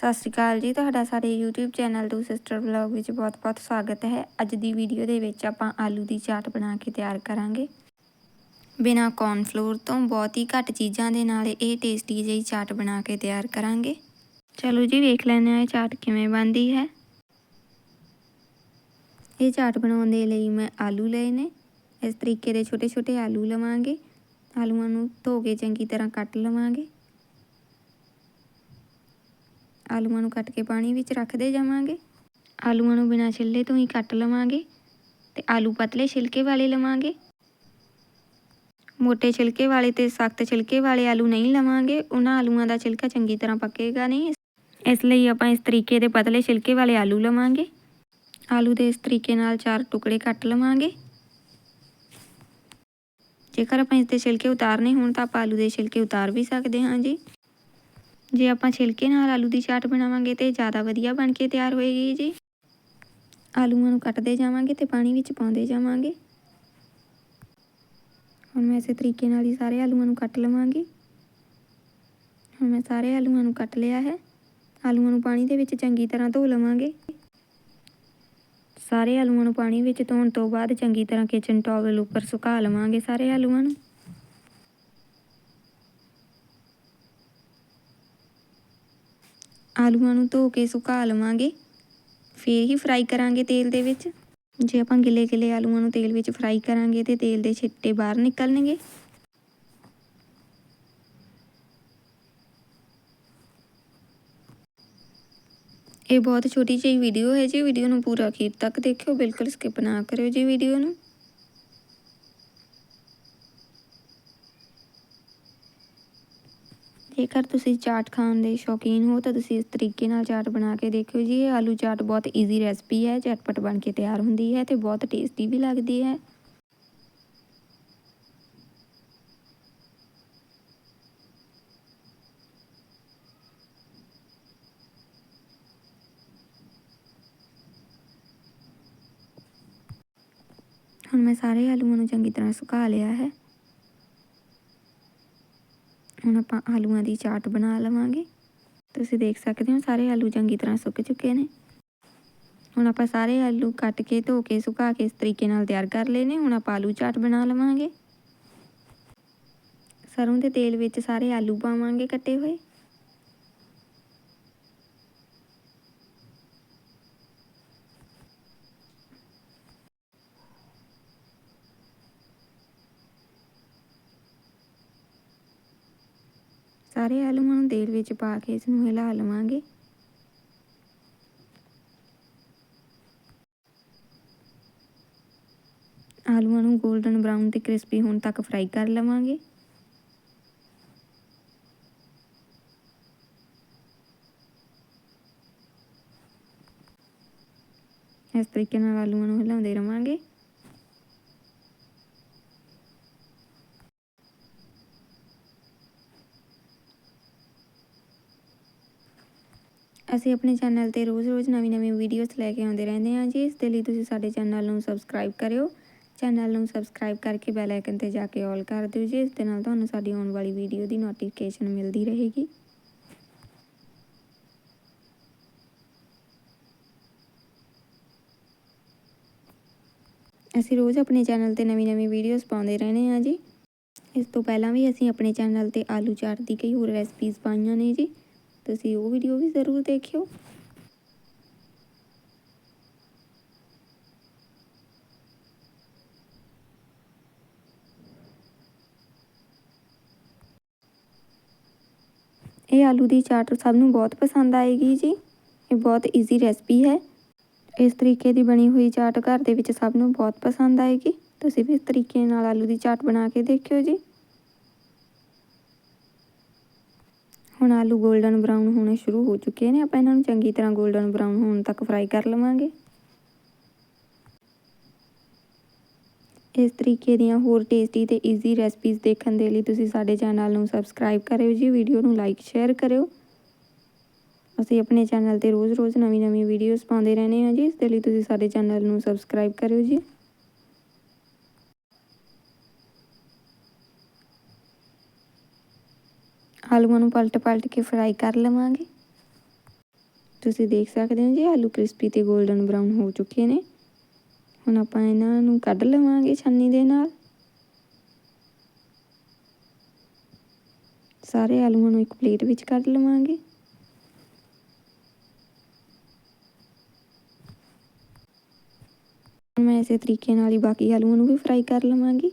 ਸਤਿ ਸ਼੍ਰੀ ਅਕਾਲ ਜੀ, ਤੁਹਾਡਾ ਸਾਡੇ YouTube channel two sister vlog ਵਿੱਚ ਬਹੁਤ-ਬਹੁਤ ਸਵਾਗਤ ਹੈ। ਅੱਜ ਦੀ ਵੀਡੀਓ ਦੇ ਵਿੱਚ ਆਪਾਂ ਆਲੂ ਦੀ ਚਾਟ ਬਣਾ ਕੇ ਤਿਆਰ ਕਰਾਂਗੇ। ਬਿਨਾ ਕੌਰਨਫਲੋਰ ਤੋਂ ਬਹੁਤ ਹੀ ਘੱਟ ਚੀਜ਼ਾਂ ਦੇ ਨਾਲ ਇਹ ਟੇਸਟੀ ਜਿਹੀ ਚਾਟ ਬਣਾ ਕੇ ਤਿਆਰ ਕਰਾਂਗੇ। ਚਲੋ ਜੀ, ਵੇਖ ਲੈਂਦੇ ਹਾਂ ਇਹ ਚਾਟ ਕਿਵੇਂ ਬਣਦੀ ਹੈ। ਇਹ ਚਾਟ ਬਣਾਉਣ ਦੇ ਲਈ ਮੈਂ ਆਲੂ ਲਏ ਨੇ। ਇਸ ਤਰੀਕੇ ਦੇ ਛੋਟੇ-ਛੋਟੇ ਆਲੂ ਲਵਾਂਗੇ। ਆਲੂਆਂ ਨੂੰ ਧੋ ਕੇ ਚੰਗੀ ਤਰ੍ਹਾਂ ਕੱਟ ਲਵਾਂਗੇ। ਆਲੂਆਂ ਨੂੰ ਕੱਟ ਕੇ ਪਾਣੀ ਵਿੱਚ ਰੱਖਦੇ ਜਾਵਾਂਗੇ। ਆਲੂਆਂ ਨੂੰ ਬਿਨਾਂ ਛਿੱਲੇ ਤੋਂ ਹੀ ਕੱਟ ਲਵਾਂਗੇ ਤੇ ਆਲੂ ਪਤਲੇ ਛਿਲਕੇ ਵਾਲੇ ਲਵਾਂਗੇ। ਮੋਟੇ ਛਿਲਕੇ ਵਾਲੇ ਤੇ ਸਖਤ ਛਿਲਕੇ ਵਾਲੇ ਆਲੂ ਨਹੀਂ ਲਵਾਂਗੇ। ਉਹਨਾਂ ਆਲੂਆਂ ਦਾ ਛਿਲਕਾ ਚੰਗੀ ਤਰ੍ਹਾਂ ਪੱਕੇਗਾ ਨਹੀਂ। ਇਸ ਲਈ ਆਪਾਂ ਇਸ ਤਰੀਕੇ ਦੇ ਪਤਲੇ ਛਿਲਕੇ ਵਾਲੇ ਆਲੂ ਲਵਾਂਗੇ। ਆਲੂ ਦੇ ਇਸ ਤਰੀਕੇ ਨਾਲ ਚਾਰ ਟੁਕੜੇ ਕੱਟ ਲਵਾਂਗੇ। ਜੇਕਰ ਆਪਾਂ ਇਸ ਦੇ ਛਿਲਕੇ ਉਤਾਰਨੇ ਹੋਣ ਤਾਂ ਆਪਾਂ ਆਲੂ ਦੇ ਛਿਲਕੇ ਉਤਾਰ ਵੀ ਸਕਦੇ ਹਾਂ ਜੀ। ਜੇ ਆਪਾਂ ਛਿਲਕੇ ਨਾਲ ਆਲੂ ਦੀ ਚਾਟ ਬਣਾਵਾਂਗੇ ਤੇ ਜ਼ਿਆਦਾ ਵਧੀਆ ਬਣ ਕੇ ਤਿਆਰ ਹੋਏਗੀ ਜੀ। ਆਲੂਆਂ ਨੂੰ ਕੱਟਦੇ ਜਾਵਾਂਗੇ ਤੇ ਪਾਣੀ ਵਿੱਚ ਪਾਉਂਦੇ ਜਾਵਾਂਗੇ। ਹੁਣ ਮੈਂ ਇਸੇ ਤਰੀਕੇ ਨਾਲ ਹੀ ਸਾਰੇ ਆਲੂਆਂ ਨੂੰ ਕੱਟ ਲਵਾਂਗੀ। ਹੁਣ ਮੈਂ ਸਾਰੇ ਆਲੂਆਂ ਨੂੰ ਕੱਟ ਲਿਆ ਹੈ। ਆਲੂਆਂ ਨੂੰ ਪਾਣੀ ਦੇ ਵਿੱਚ ਚੰਗੀ ਤਰ੍ਹਾਂ ਧੋ ਲਵਾਂਗੇ। ਸਾਰੇ ਆਲੂਆਂ ਨੂੰ ਪਾਣੀ ਵਿੱਚ ਧੋਣ ਤੋਂ ਬਾਅਦ ਚੰਗੀ ਤਰ੍ਹਾਂ ਕਿਚਨ ਟਾਵਲ ਉੱਪਰ ਸੁਕਾ ਲਵਾਂਗੇ ਸਾਰੇ ਆਲੂਆਂ ਨੂੰ। ਆਲੂਆਂ ਨੂੰ ਧੋ ਕੇ ਸੁਕਾ ਲਵਾਂਗੇ। ਫੇਰ ਹੀ ਫਰਾਈ ਕਰਾਂਗੇ ਤੇਲ ਦੇ ਵਿੱਚ। ਜੇ ਆਪਾਂ ਗਿੱਲੇ ਗਿੱਲੇ ਆਲੂਆਂ ਨੂੰ ਤੇਲ ਵਿੱਚ ਫਰਾਈ ਕਰਾਂਗੇ ਤੇ ਤੇਲ ਦੇ ਛਿੱਟੇ ਬਾਹਰ ਨਿਕਲਣਗੇ। ਇਹ ਬਹੁਤ ਛੋਟੀ ਜਿਹੀ ਵੀਡੀਓ ਹੈ ਜੀ। ਵੀਡੀਓ ਨੂੰ ਪੂਰਾ ਅਖੀਰ ਤੱਕ ਦੇਖਿਓ। ਬਿਲਕੁਲ ਸਕਿਪ ਨਾ ਕਰਿਓ ਜੀ ਵੀਡੀਓ ਨੂੰ। ਜੇਕਰ ਤੁਸੀਂ ਚਾਟ ਖਾਣ ਦੇ ਸ਼ੌਕੀਨ ਹੋ, ਤਾਂ ਤੁਸੀਂ ਇਸ ਤਰੀਕੇ ਨਾਲ ਚਾਟ ਬਣਾ ਕੇ ਦੇਖਿਓ ਜੀ। ਇਹ ਆਲੂ ਚਾਟ ਬਹੁਤ ਈਜ਼ੀ ਰੈਸਪੀ ਹੈ, ਝਟਪਟ ਬਣ ਕੇ ਤਿਆਰ ਹੁੰਦੀ ਹੈ ਤੇ ਬਹੁਤ ਟੇਸਟੀ ਵੀ ਲੱਗਦੀ ਹੈ। ਹੁਣ ਮੈਂ ਸਾਰੇ ਆਲੂਆਂ ਨੂੰ ਚੰਗੀ ਤਰ੍ਹਾਂ ਸੁਕਾ ਲਿਆ ਹੈ। ਹੁਣ ਆਪਾਂ ਆਲੂਆਂ ਦੀ ਚਾਟ ਬਣਾ ਲਵਾਂਗੇ। ਤੁਸੀਂ ਦੇਖ ਸਕਦੇ ਹੋ ਸਾਰੇ ਆਲੂ ਚੰਗੀ ਤਰ੍ਹਾਂ ਸੁੱਕ ਚੁੱਕੇ ਨੇ। ਹੁਣ ਆਪਾਂ ਸਾਰੇ ਆਲੂ ਕੱਟ ਕੇ, ਧੋ ਕੇ, ਸੁਕਾ ਕੇ ਇਸ ਤਰੀਕੇ ਨਾਲ ਤਿਆਰ ਕਰ ਲਏ ਨੇ। ਹੁਣ ਆਪਾਂ ਆਲੂ ਚਾਟ ਬਣਾ ਲਵਾਂਗੇ। ਸਰੋਂ ਦੇ ਤੇਲ ਵਿੱਚ ਸਾਰੇ ਆਲੂ ਪਾਵਾਂਗੇ ਕੱਟੇ ਹੋਏ। ਸਾਰੇ ਆਲੂਆਂ ਨੂੰ ਤੇਲ ਵਿੱਚ ਪਾ ਕੇ ਇਸ ਨੂੰ ਹਿਲਾ ਲਵਾਂਗੇ। ਆਲੂਆਂ ਨੂੰ 골ਡਨ ਬ੍ਰਾਊਨ ਤੇ ਕ੍ਰਿਸਪੀ ਹੋਣ ਤੱਕ ਫਰਾਈ ਕਰ ਲਵਾਂਗੇ। ਇਸ ਤਰੀਕੇ ਨਾਲ ਆਲੂਆਂ ਨੂੰ ਹਿਲਾਉਂਦੇ ਰਵਾਂਗੇ। ਅਸੀਂ ਆਪਣੇ ਚੈਨਲ ਤੇ ਰੋਜ਼-ਰੋਜ਼ ਨਵੀਂ-ਨਵੀਂ ਵੀਡੀਓਜ਼ ਲੈ ਕੇ ਆਉਂਦੇ ਰਹਿੰਦੇ ਹਾਂ ਜੀ। ਇਸ ਦੇ ਲਈ ਤੁਸੀਂ ਸਾਡੇ ਚੈਨਲ ਨੂੰ ਸਬਸਕ੍ਰਾਈਬ ਕਰਿਓ। ਚੈਨਲ ਨੂੰ ਸਬਸਕ੍ਰਾਈਬ ਕਰਕੇ ਬੈਲ ਆਈਕਨ ਤੇ ਜਾ ਕੇ ਆਲ ਕਰ ਦਿਓ ਜੀ। ਇਸ ਦੇ ਨਾਲ ਤੁਹਾਨੂੰ ਸਾਡੀ ਆਉਣ ਵਾਲੀ ਵੀਡੀਓ ਦੀ ਨੋਟੀਫਿਕੇਸ਼ਨ ਮਿਲਦੀ ਰਹੇਗੀ। ਅਸੀਂ ਰੋਜ਼ ਆਪਣੇ ਚੈਨਲ ਤੇ ਨਵੀਂ-ਨਵੀਂ ਵੀਡੀਓਜ਼ ਪਾਉਂਦੇ ਰਹਿੰਦੇ ਹਾਂ ਜੀ। ਇਸ ਤੋਂ ਪਹਿਲਾਂ ਵੀ ਅਸੀਂ ਆਪਣੇ ਚੈਨਲ ਤੇ ਆਲੂ ਚਾਟ ਦੀ ਕਈ ਹੋਰ ਰੈਸਪੀਜ਼ ਪਾਈਆਂ ਨੇ ਜੀ। ਤੁਸੀਂ ਉਹ ਵੀਡੀਓ ਵੀ ਜ਼ਰੂਰ ਦੇਖਿਓ। ਇਹ ਆਲੂ ਦੀ ਚਾਟ ਸਭ ਨੂੰ ਬਹੁਤ ਪਸੰਦ ਆਏਗੀ ਜੀ। ਇਹ ਬਹੁਤ ਈਜ਼ੀ ਰੈਸਪੀ ਹੈ। ਇਸ ਤਰੀਕੇ ਦੀ ਬਣੀ ਹੋਈ ਚਾਟ ਘਰ ਦੇ ਵਿੱਚ ਸਭ ਨੂੰ ਬਹੁਤ ਪਸੰਦ ਆਏਗੀ। ਤੁਸੀਂ ਵੀ ਇਸ ਤਰੀਕੇ ਨਾਲ ਆਲੂ ਦੀ ਚਾਟ ਬਣਾ ਕੇ ਦੇਖਿਓ ਜੀ। ਹੁਣ ਆਲੂ 골ਡਨ ਬਰਾਊਨ ਹੋਣੇ ਸ਼ੁਰੂ ਹੋ ਚੁੱਕੇ ਨੇ, ਆਪਾਂ ਇਹਨਾਂ ਨੂੰ ਚੰਗੀ ਤਰ੍ਹਾਂ 골ਡਨ ਬਰਾਊਨ ਹੋਣ ਤੱਕ ਫਰਾਈ ਕਰ ਲਵਾਂਗੇ। ਇਸ ਤਰੀਕੇ ਦੀਆਂ ਹੋਰ ਟੇਸਟੀ ਤੇ ਈਜ਼ੀ ਰੈਸਪੀਜ਼ ਦੇਖਣ ਦੇ ਲਈ ਤੁਸੀਂ ਸਾਡੇ ਚੈਨਲ ਨੂੰ ਸਬਸਕ੍ਰਾਈਬ ਕਰਿਓ ਜੀ ਵੀਡੀਓ ਨੂੰ ਲਾਈਕ ਸ਼ੇਅਰ ਕਰਿਓ। ਅਸੀਂ ਆਪਣੇ ਚੈਨਲ ਤੇ ਰੋਜ਼-ਰੋਜ਼ ਨਵੀਂ-ਨਵੀਂ ਵੀਡੀਓਜ਼ ਪਾਉਂਦੇ ਰਹਿੰਦੇ ਹਾਂ ਜੀ, ਇਸ ਦੇ ਲਈ ਤੁਸੀਂ ਸਾਡੇ ਚੈਨਲ ਨੂੰ ਸਬਸਕ੍ਰਾਈਬ ਕਰਿਓ ਜੀ। ਆਲੂਆਂ ਨੂੰ ਪਲਟ ਪਲਟ ਕੇ ਫਰਾਈ ਕਰ ਲਵਾਂਗੇ। ਤੁਸੀਂ ਦੇਖ ਸਕਦੇ ਹੋ ਜੀ, ਆਲੂ ਕ੍ਰਿਸਪੀ ਤੇ 골ਡਨ ਬਰਾਊਨ ਹੋ ਚੁੱਕੇ ਨੇ। ਹੁਣ ਆਪਾਂ ਇਹਨਾਂ ਨੂੰ ਕੱਢ ਲਵਾਂਗੇ ਛੰਨੀ ਦੇ ਨਾਲ। ਸਾਰੇ ਆਲੂਆਂ ਨੂੰ ਇੱਕ ਪਲੇਟ ਵਿੱਚ ਕੱਢ ਲਵਾਂਗੇ। ਮੈਂ ਇਸੇ ਤਰੀਕੇ ਨਾਲ ਹੀ ਬਾਕੀ ਆਲੂਆਂ ਨੂੰ ਵੀ ਫਰਾਈ ਕਰ ਲਵਾਂਗੀ।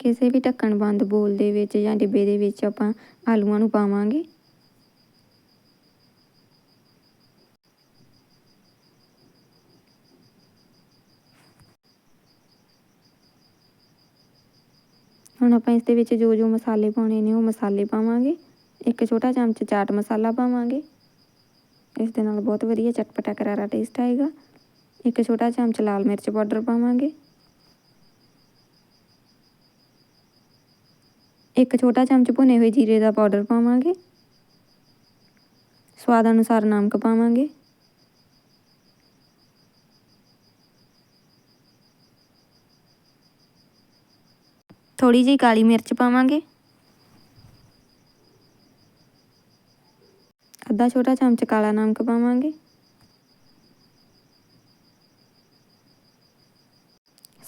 ਕਿਸੇ ਵੀ ਢੱਕਣ ਬੰਦ ਬੋਲ ਦੇ ਵਿੱਚ ਜਾਂ ਡਿੱਬੇ ਦੇ ਵਿੱਚ ਆਪਾਂ ਆਲੂਆਂ ਨੂੰ ਪਾਵਾਂਗੇ। ਹੁਣ ਆਪਾਂ ਇਸ ਦੇ ਵਿੱਚ ਜੋ ਜੋ ਮਸਾਲੇ ਪਾਉਣੇ ਨੇ ਉਹ ਮਸਾਲੇ ਪਾਵਾਂਗੇ। ਇੱਕ ਛੋਟਾ ਚਮਚ ਚਾਟ ਮਸਾਲਾ ਪਾਵਾਂਗੇ। ਇਸ ਦੇ ਨਾਲ ਬਹੁਤ ਵਧੀਆ ਚਟਪਟਾ ਕਰਾਰਾ ਟੇਸਟ ਆਏਗਾ। ਇੱਕ ਛੋਟਾ ਚਮਚ ਲਾਲ ਮਿਰਚ ਪਾਊਡਰ ਪਾਵਾਂਗੇ। ਇੱਕ ਛੋਟਾ ਚਮਚ ਭੁਨੇ ਹੋਏ ਜੀਰੇ ਦਾ ਪਾਊਡਰ ਪਾਵਾਂਗੇ। ਸਵਾਦ ਅਨੁਸਾਰ ਨਮਕ ਪਾਵਾਂਗੇ। ਥੋੜੀ ਜਿਹੀ ਕਾਲੀ ਮਿਰਚ ਪਾਵਾਂਗੇ। ਅੱਧਾ ਛੋਟਾ ਚਮਚ ਕਾਲਾ ਨਮਕ ਪਾਵਾਂਗੇ।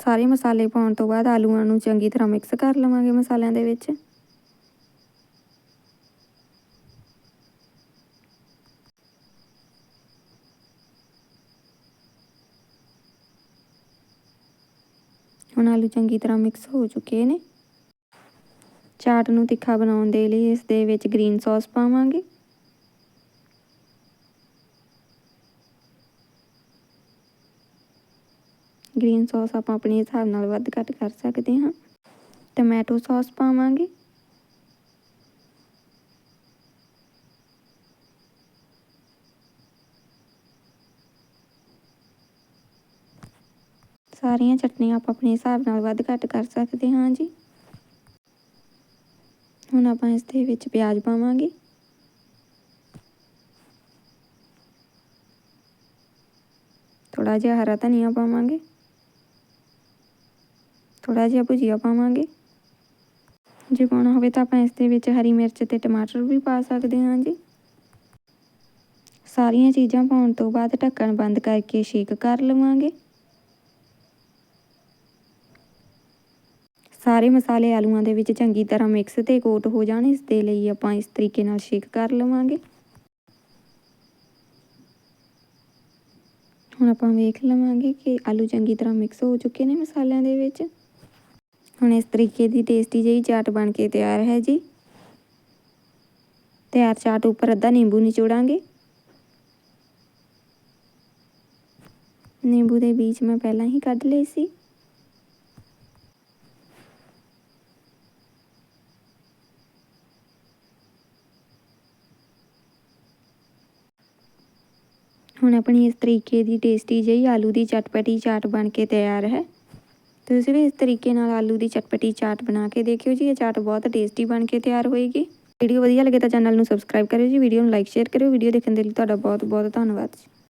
ਸਾਰੇ ਮਸਾਲੇ ਪਾਉਣ ਤੋਂ ਬਾਅਦ ਆਲੂਆਂ ਨੂੰ ਚੰਗੀ ਤਰ੍ਹਾਂ ਮਿਕਸ ਕਰ ਲਵਾਂਗੇ ਮਸਾਲਿਆਂ ਦੇ ਵਿੱਚ। ਹੁਣ ਆਲੂ ਚੰਗੀ ਤਰ੍ਹਾਂ ਮਿਕਸ ਹੋ ਚੁੱਕੇ ਨੇ। ਚਾਟ ਨੂੰ ਤਿੱਖਾ ਬਣਾਉਣ ਦੇ ਲਈ ਇਸ ਦੇ ਵਿੱਚ ਗ੍ਰੀਨ ਸੌਸ ਪਾਵਾਂਗੇ। ਗ੍ਰੀਨ ਸੌਸ ਆਪਾਂ ਆਪਣੇ ਹਿਸਾਬ ਨਾਲ ਵੱਧ ਘੱਟ ਕਰ ਸਕਦੇ ਹਾਂ। ਟੋਮੈਟੋ ਸੌਸ ਪਾਵਾਂਗੇ। ਸਾਰੀਆਂ ਚਟਨੀਆਂ ਆਪਾਂ ਆਪਣੇ ਹਿਸਾਬ ਨਾਲ ਵੱਧ ਘੱਟ ਕਰ ਸਕਦੇ ਹਾਂ ਜੀ। ਹੁਣ ਆਪਾਂ ਇਸ ਦੇ ਵਿੱਚ ਪਿਆਜ਼ ਪਾਵਾਂਗੇ। ਥੋੜਾ ਜਿਹਾ ਹਰਾ ਧਨੀਆ ਪਾਵਾਂਗੇ। ਥੋੜਾ ਜਿਹਾ ਭੁਜੀਆ ਪਾਵਾਂਗੇ। ਜੇ ਪਾਉਣਾ ਹੋਵੇ ਤਾਂ ਆਪਾਂ ਇਸ ਦੇ ਵਿੱਚ ਹਰੀ ਮਿਰਚ ਤੇ ਟਮਾਟਰ ਵੀ ਪਾ ਸਕਦੇ ਹਾਂ ਜੀ। ਸਾਰੀਆਂ ਚੀਜ਼ਾਂ ਪਾਉਣ ਤੋਂ ਬਾਅਦ ਢੱਕਣ ਬੰਦ ਕਰਕੇ ਸ਼ੇਕ ਕਰ ਲਵਾਂਗੇ। ਸਾਰੇ ਮਸਾਲੇ ਆਲੂਆਂ ਦੇ ਵਿੱਚ ਚੰਗੀ ਤਰ੍ਹਾਂ ਮਿਕਸ ਤੇ ਕੋਟ ਹੋ ਜਾਣ, ਇਸ ਦੇ ਲਈ ਆਪਾਂ ਇਸ ਤਰੀਕੇ ਨਾਲ ਸ਼ੇਕ ਕਰ ਲਵਾਂਗੇ। ਹੁਣ ਆਪਾਂ ਵੇਖ ਲਵਾਂਗੇ ਕਿ ਆਲੂ ਚੰਗੀ ਤਰ੍ਹਾਂ ਮਿਕਸ ਹੋ ਚੁੱਕੇ ਨੇ ਮਸਾਲਿਆਂ ਦੇ ਵਿੱਚ। ਹੁਣ ਇਸ ਤਰੀਕੇ ਦੀ ਟੇਸਟੀ ਜਿਹੀ ਚਾਟ ਬਣ ਕੇ ਤਿਆਰ ਹੈ ਜੀ। ਤਿਆਰ ਚਾਟ ਉੱਪਰ ਅੱਧਾ ਨਿੰਬੂ ਨਿਚੋੜਾਂਗੇ। ਨਿੰਬੂ ਦੇ ਬੀਜ ਮੈਂ ਪਹਿਲਾਂ ਹੀ ਕੱਢ ਲਏ ਸੀ। ਹੁਣ ਆਪਣੀ ਇਸ ਤਰੀਕੇ ਦੀ ਟੇਸਟੀ ਜਿਹੀ ਆਲੂ ਦੀ ਚਟਪਟੀ ਚਾਟ ਬਣ ਕੇ ਤਿਆਰ ਹੈ। ਤੁਸੀਂ ਵੀ ਇਸ ਤਰੀਕੇ ਨਾਲ ਆਲੂ ਦੀ ਚਟਪਟੀ ਚਾਟ ਬਣਾ ਕੇ ਦੇਖਿਓ ਜੀ, ਇਹ ਚਾਟ ਬਹੁਤ ਟੇਸਟੀ ਬਣ ਕੇ ਤਿਆਰ ਹੋਏਗੀ। ਵੀਡੀਓ ਵਧੀਆ ਲੱਗੇ ਤਾਂ ਚੈਨਲ ਨੂੰ ਸਬਸਕ੍ਰਾਈਬ ਕਰਿਓ ਜੀ ਵੀਡੀਓ ਨੂੰ ਲਾਈਕ ਸ਼ੇਅਰ ਕਰਿਓ ਵੀਡੀਓ ਦੇਖਣ ਦੇ ਲਈ ਤੁਹਾਡਾ ਬਹੁਤ ਬਹੁਤ ਧੰਨਵਾਦ ਜੀ।